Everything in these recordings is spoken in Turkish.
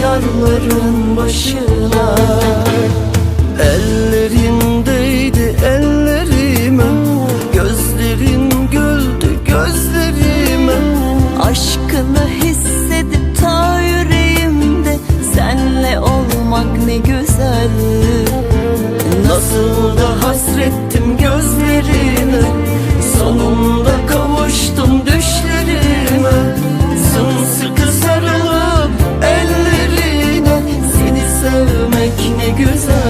Bekarların başına. Ellerindeydi ellerime güzel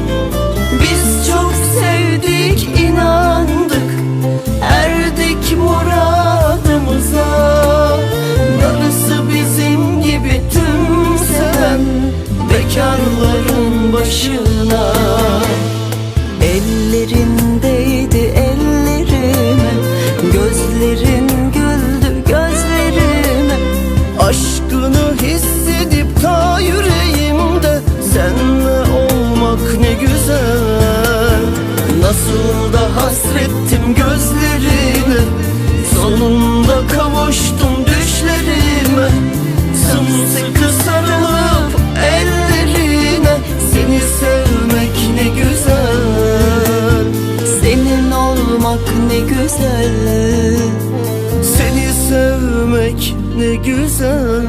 Bekarların başına. Ellerindeydi ellerime. Gözlerin güldü gözlerime. Aşkını hissedip ta yüreğimde. Senle olmak ne güzel. Nasıl da hasrettim gözlerine güzel Seni sevmek ne güzel